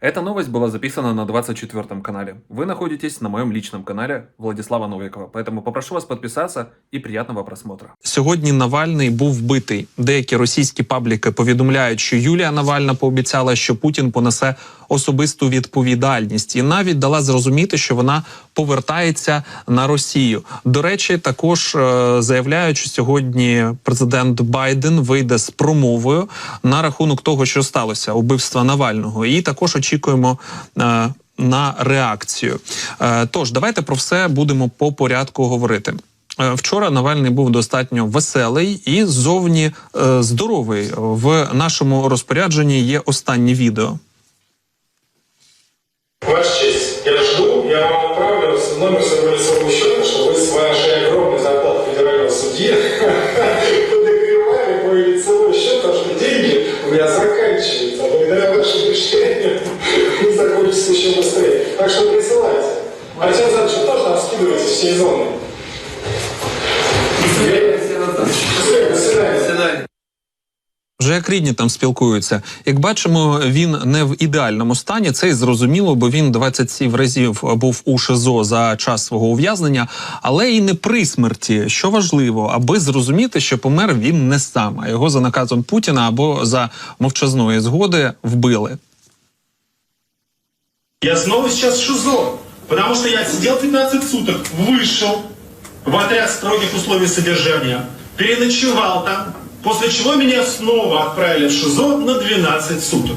Эта новость была записана на 24 канале. Вы находитесь на моем личном канале Владислава Новикова, поэтому попрошу вас подписаться и приятного просмотра. Сьогодні Навальний був вбитий. Деякі російські пабліки повідомляють, що Юлія Навальна пообіцяла, що Путін понесе особисту відповідальність, і навіть дала зрозуміти, що вона повертається на Росію. До речі, також е, заявляють, що сьогодні президент Байден вийде з промовою на рахунок того, що сталося убивства Навального, і також очікуємо. е, на реакцію. Е, Тож давайте про все будемо по порядку говорити. Е, Вчора Навальний був достатньо веселий і зовні здоровий. В нашому розпорядженні є останнє відео. Ваш честь, я жду, я вам направлю номер до свидания. Вже як рідні там спілкуються. Як бачимо, він не в ідеальному стані. Це й зрозуміло, бо він 27 разів був у ШИЗО за час свого ув'язнення, але і не при смерті, що важливо, аби зрозуміти, що помер він не сам, а його за наказом Путіна або за мовчазної згоди вбили. Я снова сейчас в ШИЗО, потому что я сидел 15 суток, вышел в отряд строгих условий содержания, переночевал там, после чего меня снова отправили в ШИЗО на 12 суток.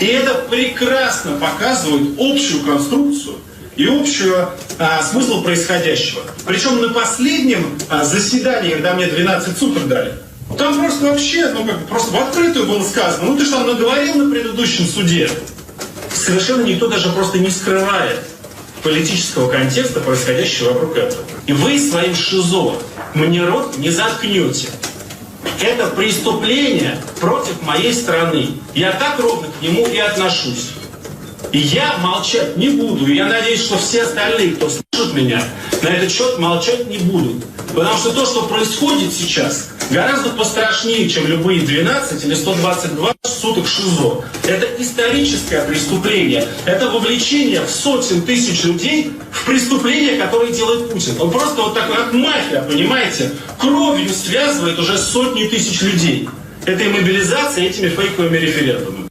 И это прекрасно показывает общую конструкцию и общую а, смысл происходящего. Причем на последнем а, заседании, когда мне 12 суток дали, там просто вообще, ну как просто в открытую было сказано, ну ты что наговорил на предыдущем суде? совершенно никто даже просто не скрывает политического контекста, происходящего вокруг этого. И вы своим ШИЗО мне рот не заткнете. Это преступление против моей страны. Я так ровно к нему и отношусь. И я молчать не буду. И я надеюсь, что все остальные, кто слышит меня, на этот счет молчать не будут. Потому что то, что происходит сейчас, гораздо пострашнее, чем любые 12 или 122 суток ШИЗО. Это историческое преступление. Это вовлечение в сотен тысяч людей в преступления, которые делает Путин. Он просто вот так, как мафия, понимаете, кровью связывает уже сотни тысяч людей. Этой мобилизацией, этими фейковыми референдумами.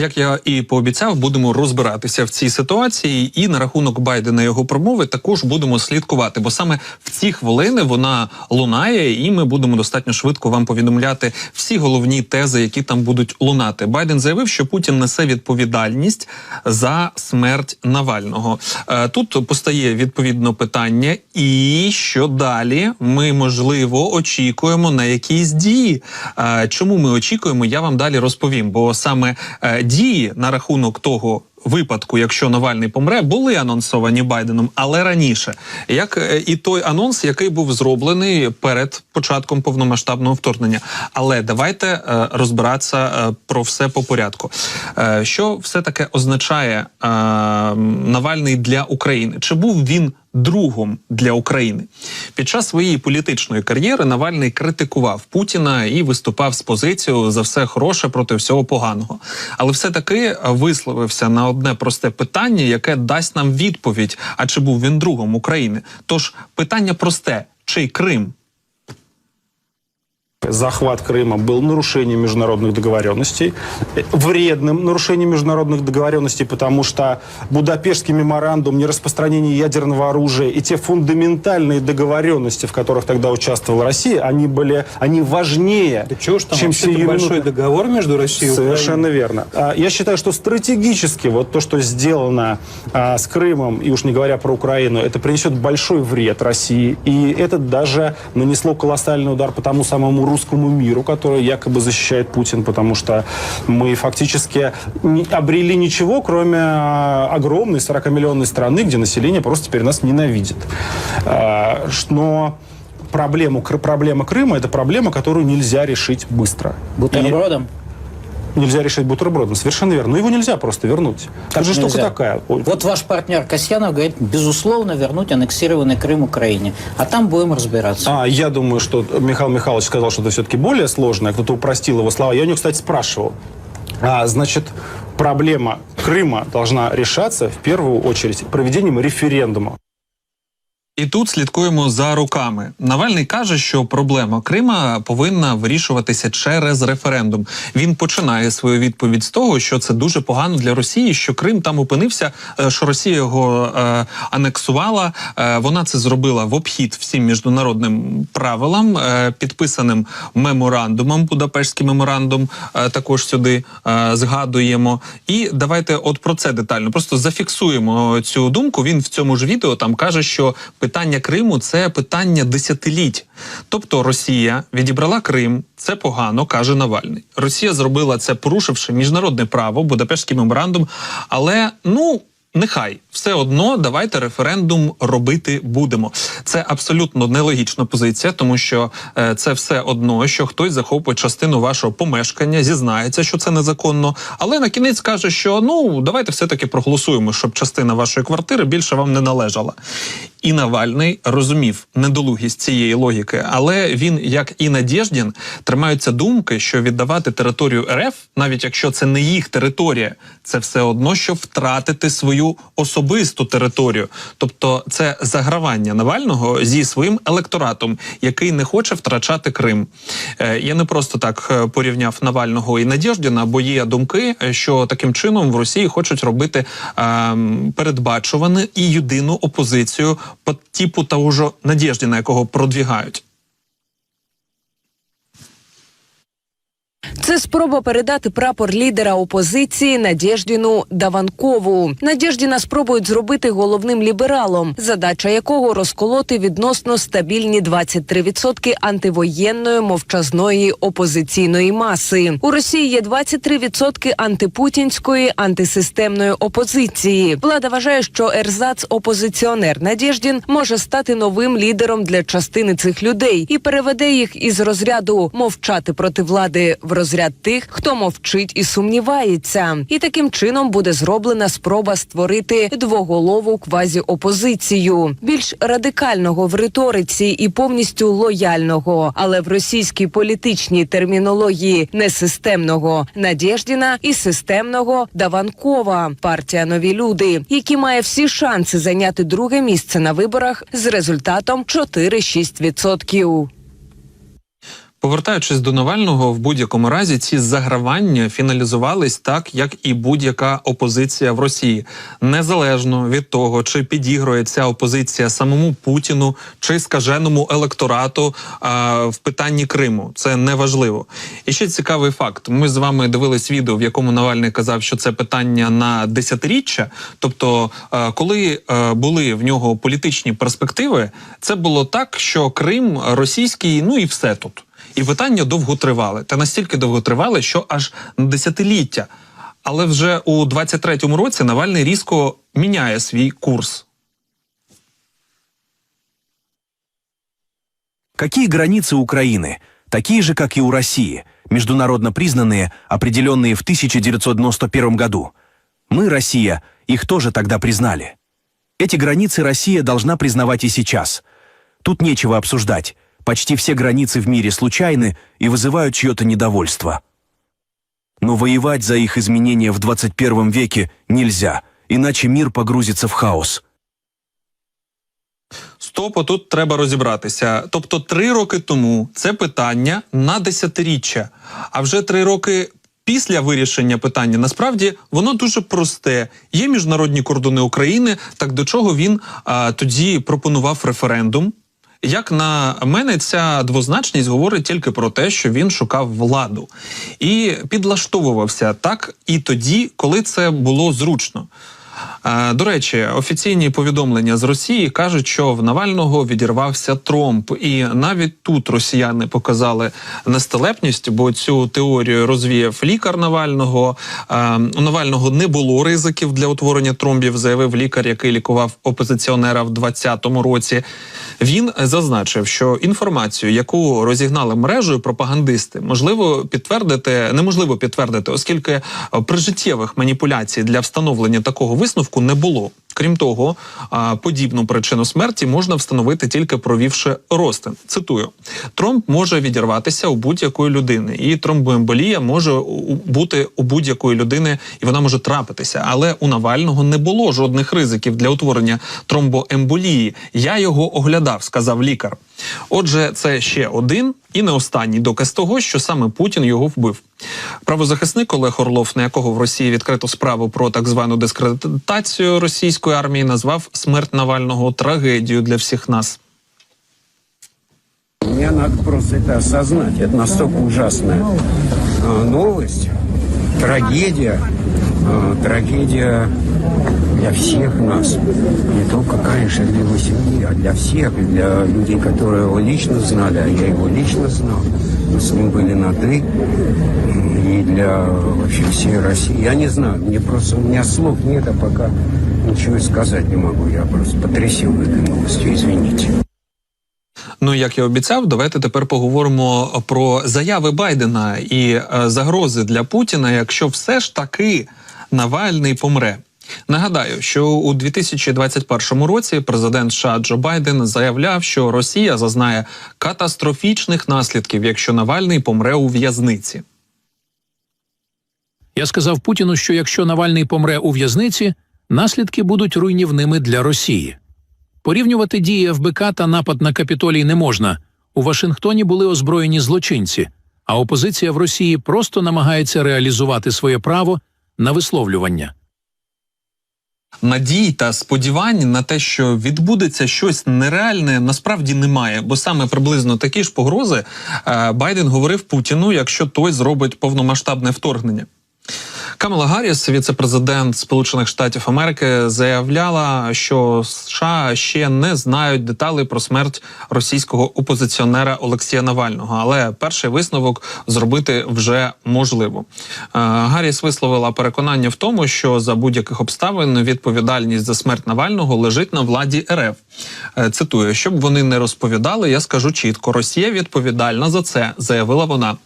Як я і пообіцяв, будемо розбиратися в цій ситуації, і на рахунок Байдена і його промови також будемо слідкувати, бо саме в ці хвилини вона лунає, і ми будемо достатньо швидко вам повідомляти всі головні тези, які там будуть лунати. Байден заявив, що Путін несе відповідальність за смерть Навального. Е, Тут постає відповідно питання, і що далі ми можливо очікуємо на якісь дії. Е, Чому ми очікуємо? Я вам далі розповім, бо саме е, дії на рахунок того. Випадку, якщо Навальний помре, були анонсовані Байденом, але раніше, як е, і той анонс, який був зроблений перед початком повномасштабного вторгнення. Але давайте е, розбиратися е, про все по порядку. Що все таки означає Навальний для України? Чи був він другом для України? Під час своєї політичної кар'єри Навальний критикував Путіна і виступав з позицією за все хороше проти всього поганого. Але все таки висловився на одне просте питання, яке дасть нам відповідь: а чи був він другом України? Тож питання просте: чий Крим? Захват Крыма был нарушением международных договоренностей, вредным нарушением международных договоренностей, потому что Будапештский меморандум, нераспространение ядерного оружия и те фундаментальные договоренности, в которых тогда участвовала Россия, они были, они важнее, Да чего ж там, чем вообще-то большой договор между Россией и Совершенно Украиной. верно. А, Я считаю, что стратегически вот то, что сделано а, с Крымом, и уж не говоря про Украину, это принесет большой вред России. И это даже нанесло колоссальный удар по тому самому русскому миру, который якобы защищает Путин, потому что мы фактически не обрели ничего, кроме а, огромной 40-миллионной страны, где население просто теперь нас ненавидит. А, ш- Но проблему, Кры- проблема Крыма – это проблема, которую нельзя решить быстро. И- Бутербродом? Нельзя решить бутербродом, совершенно верно. Но его нельзя просто вернуть. Как Это же штука такая. Вот ваш партнер Касьянов говорит, безусловно, вернуть аннексированный Крым Украине. А там будем разбираться. А, я думаю, что Михаил Михайлович сказал что-то все-таки более сложное. Кто-то упростил его слова. Я у него, кстати, спрашивал. А, значит, проблема Крыма должна решаться в первую очередь проведением референдума. І тут слідкуємо за руками. Навальний каже, що проблема Крима повинна вирішуватися через референдум. Він починає свою відповідь з того, що це дуже погано для Росії, що Крим там опинився, е, що Росія його е, анексувала. Е, вона це зробила в обхід всім міжнародним правилам, е, підписаним меморандумом, Будапештський меморандум. е, також сюди е, згадуємо. І давайте от про це детально. Просто зафіксуємо цю думку. Він в цьому ж відео там каже, що питання Криму це питання десятиліть. Тобто Росія відібрала Крим, це погано, каже Навальний. Росія зробила це, порушивши міжнародне право, Будапештський меморандум. Але ну. Нехай все одно давайте референдум робити будемо. Це абсолютно нелогічна позиція, тому що е, це все одно, що хтось захопить частину вашого помешкання, зізнається, що це незаконно, але на кінець каже, що ну давайте все таки проголосуємо, щоб частина вашої квартири більше вам не належала. І Навальний розумів недолугість цієї логіки, але він, як і Надєждін, тримаються думки, що віддавати територію РФ, навіть якщо це не їх територія, це все одно, що втратити свою особисту територію. Тобто, це загравання Навального зі своїм електоратом, який не хоче втрачати Крим. Е, Я не просто так е, порівняв Навального і Надєждіна, бо є думки, що таким чином в Росії хочуть робити ем, передбачувану і єдину опозицію по типу того ж Надєждіна, якого продвігають. Це спроба передати прапор лідера опозиції Надєждіну Даванкову. Надєждіна спробують зробити головним лібералом, задача якого розколоти відносно стабільні 23% антивоєнної мовчазної опозиційної маси. У Росії є 23% антипутінської антисистемної опозиції. Влада вважає, що ерзац опозиціонер Надєждін може стати новим лідером для частини цих людей і переведе їх із розряду мовчати проти влади в розряд тих, хто мовчить і сумнівається. І таким чином буде зроблена спроба створити двоголову квазіопозицію, більш радикального в риториці і повністю лояльного, але в російській політичній термінології несистемного Надєждіна і системного Даванкова. Партія нові люди, які має всі шанси зайняти друге місце на виборах з результатом 4-6%. Повертаючись до Навального, в будь-якому разі ці загравання фіналізувались так, як і будь-яка опозиція в Росії, незалежно від того, чи підігрує ця опозиція самому Путіну чи скаженому електорату а, в питанні Криму. Це неважливо. І ще цікавий факт: ми з вами дивились відео, в якому Навальний казав, що це питання на десятиріччя. Тобто, е, коли е, були в нього політичні перспективи, це було так, що Крим російський, ну і все тут. І питання довго тривали. Та настільки довго тривали, що аж на десятиліття. Але вже у 23-му році Навальний різко міняє свій курс. Какие границы Украины? Такие же, как и у России, международно признанные, определенные в 1991 году. Мы, Россия, их тоже тогда признали. Эти границы Россия должна признавать и сейчас. Тут нечего обсуждать. Почти все границы в мире случайны и вызывают чье-то недовольство. Но воевать за их изменения в 21 веке нельзя, иначе мир погрузится в хаос. Стоп, тут треба розібратися. Тобто, три роки тому це питання на десятиріччя, а вже три роки. Після вирішення питання насправді воно дуже просте. Є міжнародні кордони України. Так до чого він а, тоді пропонував референдум? Як на мене, ця двозначність говорить тільки про те, що він шукав владу і підлаштовувався так і тоді, коли це було зручно. До речі, офіційні повідомлення з Росії кажуть, що в Навального відірвався тромб, і навіть тут росіяни показали нестелепність, бо цю теорію розвіяв лікар Навального. У Навального не було ризиків для утворення тромбів, заявив лікар, який лікував опозиціонера в 2020 році. Він зазначив, що інформацію, яку розігнали мережею пропагандисти, можливо підтвердити, неможливо підтвердити, оскільки е, прижиттєвих маніпуляцій для встановлення такого висновку висновку не було. Крім того, подібну причину смерті можна встановити тільки провівши розтин. Цитую: тромб може відірватися у будь-якої людини, і тромбоемболія може бути у будь-якої людини, і вона може трапитися. Але у Навального не було жодних ризиків для утворення тромбоемболії. Я його оглядав, сказав лікар. Отже, це ще один і не останній доказ того, що саме Путін його вбив. Правозахисник Олег Орлов, на якого в Росії відкрито справу про так звану дискредитацію російської армії, назвав смерть Навального трагедією для всіх нас. Мне надо просто это осознать. Это настолько ужасная э, новость, трагедия, э, трагедия для всех нас. Не только, конечно, для его семьи, а для всех, и для людей, которые его лично знали, а я его лично знал. Мы с ним были на «ты», и для вообще всей России. Я не знаю, мне просто, у меня слов нет, а пока ничего и сказать не могу. Я просто потрясен этой новостью, извините. Ну як я обіцяв, давайте тепер поговоримо про заяви Байдена і е, загрози для Путіна, якщо все ж таки Навальний помре. Нагадаю, що у 2021 році президент США Джо Байден заявляв, що Росія зазнає катастрофічних наслідків, якщо Навальний помре у в'язниці. Я сказав Путіну, що якщо Навальний помре у в'язниці, наслідки будуть руйнівними для Росії. Порівнювати дії ФБК та напад на Капітолій не можна. У Вашингтоні були озброєні злочинці, а опозиція в Росії просто намагається реалізувати своє право на висловлювання. Надій та сподівань на те, що відбудеться щось нереальне, насправді немає, бо саме приблизно такі ж погрози е, Байден говорив Путіну, якщо той зробить повномасштабне вторгнення. Камала Гарріс, віце-президент Сполучених Штатів Америки, заявляла, що США ще не знають деталей про смерть російського опозиціонера Олексія Навального, але перший висновок зробити вже можливо. Е, Гарріс висловила переконання в тому, що за будь-яких обставин відповідальність за смерть Навального лежить на владі РФ. Е, Цитую, щоб вони не розповідали, я скажу чітко: Росія відповідальна за це, заявила вона.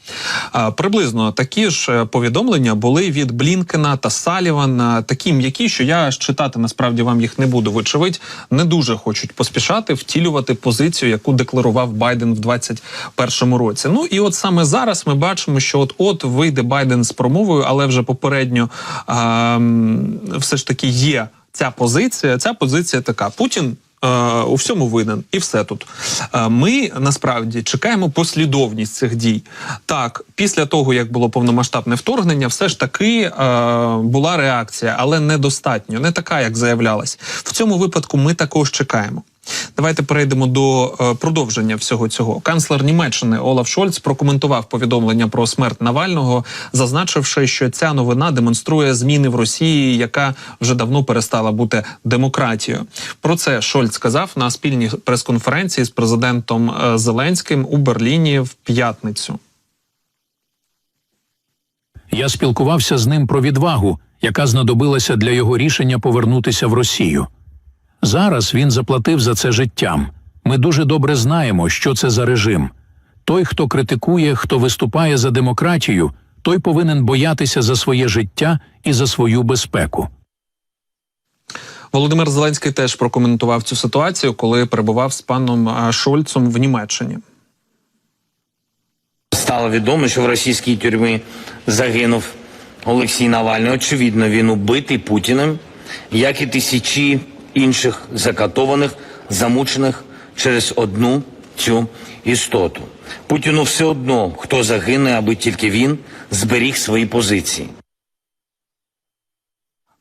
Е, Приблизно такі ж повідомлення були від Блінкена та Салівана, такі м'які, що я читати насправді вам їх не буду. Вочевидь, не дуже хочуть поспішати втілювати позицію, яку декларував Байден в 2021 році. Ну і от саме зараз ми бачимо, що от от вийде Байден з промовою, але вже попередньо а, все ж таки є ця позиція. Ця позиція така: Путін. Е, У всьому винен, і все тут. Е, Ми насправді чекаємо послідовність цих дій. Так, після того як було повномасштабне вторгнення, все ж таки е, була реакція, але недостатньо, не така, як заявлялась. В цьому випадку ми також чекаємо. Давайте перейдемо до е, продовження всього цього. Канцлер Німеччини Олаф Шольц прокоментував повідомлення про смерть Навального, зазначивши, що ця новина демонструє зміни в Росії, яка вже давно перестала бути демократією. Про це Шольц сказав на спільній прес-конференції з президентом е, Зеленським у Берліні в п'ятницю. Я спілкувався з ним про відвагу, яка знадобилася для його рішення повернутися в Росію. Зараз він заплатив за це життям. Ми дуже добре знаємо, що це за режим. Той, хто критикує, хто виступає за демократію, той повинен боятися за своє життя і за свою безпеку. Володимир Зеленський теж прокоментував цю ситуацію, коли перебував з паном Шольцом в Німеччині. Стало відомо, що в російській тюрмі загинув Олексій Навальний. Очевидно, він убитий Путіним, як і тисячі інших закатованих, замучених через одну цю істоту. Путіну все одно, хто загине, аби тільки він зберіг свої позиції.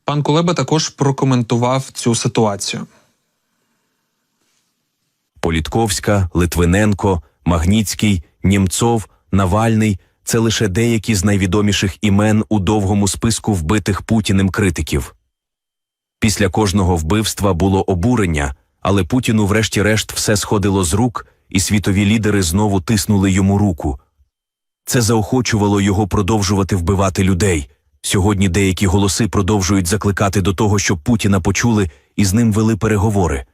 Пан Кулеба також прокоментував цю ситуацію. Політковська, Литвиненко, Магніцький, Німцов, Навальний це лише деякі з найвідоміших імен у довгому списку вбитих Путіним критиків. Після кожного вбивства було обурення, але Путіну, врешті-решт, все сходило з рук, і світові лідери знову тиснули йому руку. Це заохочувало його продовжувати вбивати людей. Сьогодні деякі голоси продовжують закликати до того, щоб Путіна почули і з ним вели переговори.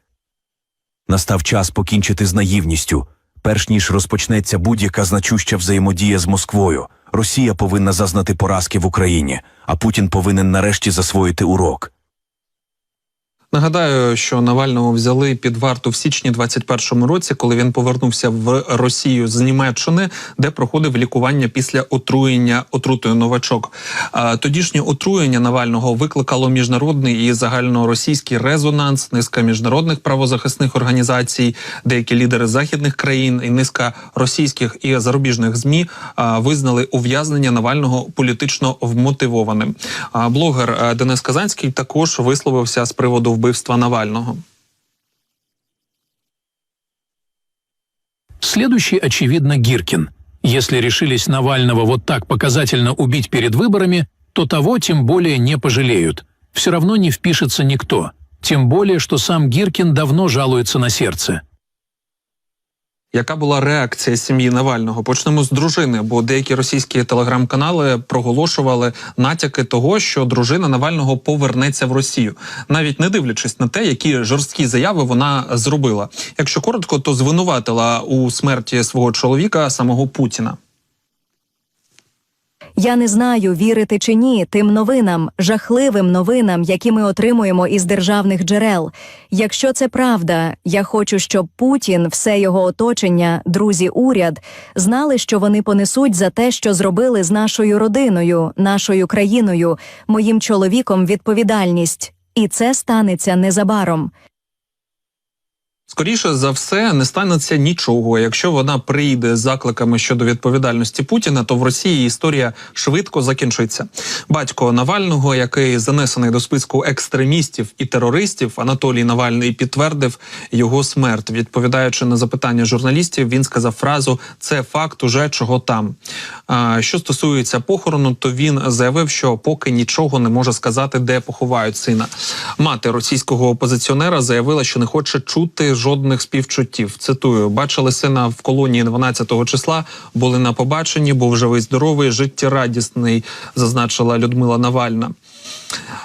Настав час покінчити з наївністю. Перш ніж розпочнеться будь-яка значуща взаємодія з Москвою, Росія повинна зазнати поразки в Україні, а Путін повинен нарешті засвоїти урок. Нагадаю, що Навального взяли під варту в січні 21-му році, коли він повернувся в Росію з Німеччини, де проходив лікування після отруєння отрутою новачок. Тодішнє отруєння Навального викликало міжнародний і загальноросійський резонанс. Низка міжнародних правозахисних організацій, деякі лідери західних країн і низка російських і зарубіжних змі визнали ув'язнення Навального політично вмотивованим. Блогер е, Денис Казанський також висловився з приводу вбивства Навального. Следующий, очевидно, Гиркин. Если решились Навального вот так показательно убить перед выборами, то того тем более не пожалеют. Все равно не впишется никто. Тем более, что сам Гиркин давно жалуется на сердце. Яка була реакція сім'ї Навального? Почнемо з дружини, бо деякі російські телеграм-канали проголошували натяки того, що дружина Навального повернеться в Росію, навіть не дивлячись на те, які жорсткі заяви вона зробила. Якщо коротко, то звинуватила у смерті свого чоловіка самого Путіна. Я не знаю, вірити чи ні тим новинам, жахливим новинам, які ми отримуємо із державних джерел. Якщо це правда, я хочу, щоб Путін, все його оточення, друзі, уряд знали, що вони понесуть за те, що зробили з нашою родиною, нашою країною, моїм чоловіком відповідальність. І це станеться незабаром. Скоріше за все, не станеться нічого. Якщо вона прийде з закликами щодо відповідальності Путіна, то в Росії історія швидко закінчиться. Батько Навального, який занесений до списку екстремістів і терористів, Анатолій Навальний підтвердив його смерть. Відповідаючи на запитання журналістів, він сказав фразу Це факт уже чого там. Що стосується похорону, то він заявив, що поки нічого не може сказати, де поховають сина. Мати російського опозиціонера заявила, що не хоче чути жодних співчуттів. Цитую: бачили сина в колонії 12 числа, були на побаченні, був живий, здоровий, життєрадісний, зазначила Людмила Навальна.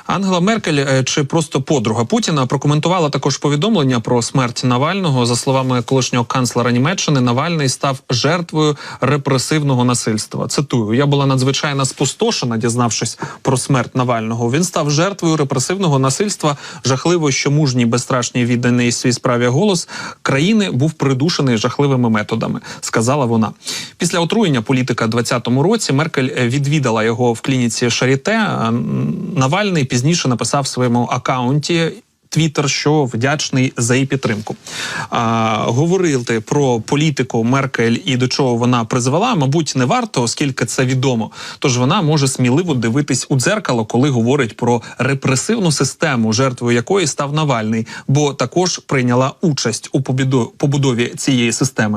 Ангела Меркель е, чи просто подруга Путіна прокоментувала також повідомлення про смерть Навального. За словами колишнього канцлера Німеччини, Навальний став жертвою репресивного насильства. Цитую: я була надзвичайно спустошена, дізнавшись про смерть Навального. Він став жертвою репресивного насильства. Жахливо, що мужній, безстрашній відданий свій справі голос країни був придушений жахливими методами. Сказала вона. Після отруєння політика 2020 році Меркель е, відвідала його в клініці Шаріте. А, м, Навальний пізніше написав в своєму акаунті. Твіттер, що вдячний за її підтримку. А, говорити про політику Меркель і до чого вона призвела, мабуть, не варто, оскільки це відомо. Тож вона може сміливо дивитись у дзеркало, коли говорить про репресивну систему, жертвою якої став Навальний, бо також прийняла участь у побудові цієї системи.